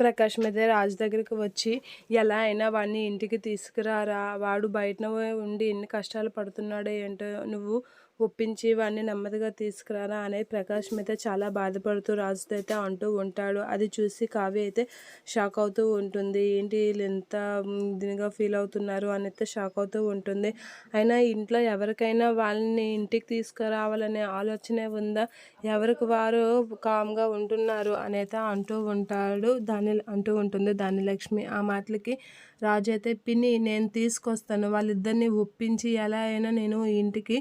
ప్రకాష్ మీద రాజు దగ్గరికి వచ్చి ఎలా అయినా వాడిని ఇంటికి తీసుకురారా? వాడు బయట ఉండి ఎన్ని కష్టాలు పడుతున్నాడో ఏంటో నువ్వు ఒప్పించి వాడిని నెమ్మదిగా తీసుకురారా అనే ప్రకాష్ మీద చాలా బాధపడుతూ రాజుతో అయితే అంటూ ఉంటాడు. అది చూసి కావ్య అయితే షాక్ అవుతూ ఉంటుంది. ఏంటి వీళ్ళు ఎంత దీనిగా ఫీల్ అవుతున్నారు? అని అయితే షాక్ అవుతూ ఉంటుంది. అయినా ఇంట్లో ఎవరికైనా వాళ్ళని ఇంటికి తీసుకురావాలనే ఆలోచనే ఉందా? ఎవరికి వారు కామ్గా ఉంటున్నారు? అనేది అంటూ ఉంటాడు దాని అంటూ ఉంటుంది దాని లక్ష్మి ఆ మాటలకి రాజు అయితే పిన్ని నేను తీసుకొస్తాను. వాళ్ళిద్దరిని ఒప్పించి ఎలా అయినా నేను ఇంటికి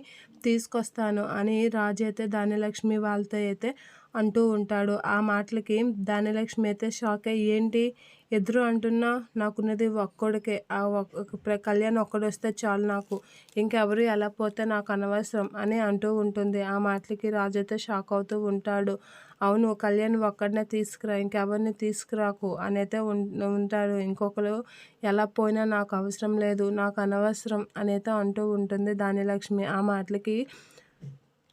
తీసుకొస్తాను అని రాజు అయితే ధాన్యలక్ష్మి వాళ్ళతో అయితే అంటూ ఉంటాడు. ఆ మాటలకి ధాన్యలక్ష్మి అయితే షాక్ అయ్యి ఏంటి ఎదురు అంటున్నా? నాకున్నది ఒక్కడికే ఆ ఒక్క కళ్యాణ్ ఒక్కడు వస్తే చాలు నాకు. ఇంకెవరు ఎలా పోతే నాకు అనవసరం అని అంటూ ఉంటుంది. ఆ మాటలకి రాజు అయితే షాక్ అవుతూ ఉంటాడు. అవును కళ్యాణ్ ఒక్కడనే తీసుకురా. ఇంకెవరిని తీసుకురాకు అని అయితే ఉంటాడు. ఇంకొకరు ఎలా పోయినా నాకు అవసరం లేదు. నాకు అనవసరం అనేది అంటూ ఉంటుంది దానిలక్ష్మి ఆ మాటలకి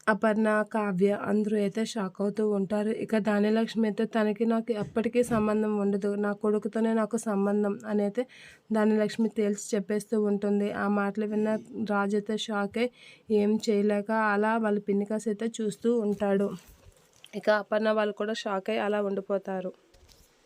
అపర్ణ కావ్య అందరూ అయితే షాక్ అవుతూ ఉంటారు. ఇక దానిలక్ష్మి అయితే తనకి నాకు ఎప్పటికీ సంబంధం ఉండదు. నా కొడుకుతోనే నాకు సంబంధం అని అయితే దానిలక్ష్మి తేల్చి చెప్పేస్తూ ఉంటుంది. ఆ మాటలు విన్న రాజు అయితే షాక్ అయి ఏం చేయలేక అలా వాళ్ళ పిన్నికాస్ అయితే చూస్తూ ఉంటాడు. ఇక అపర్ణ వాళ్ళు కూడా షాక్ అయ్యి అలా ఉండిపోతారు.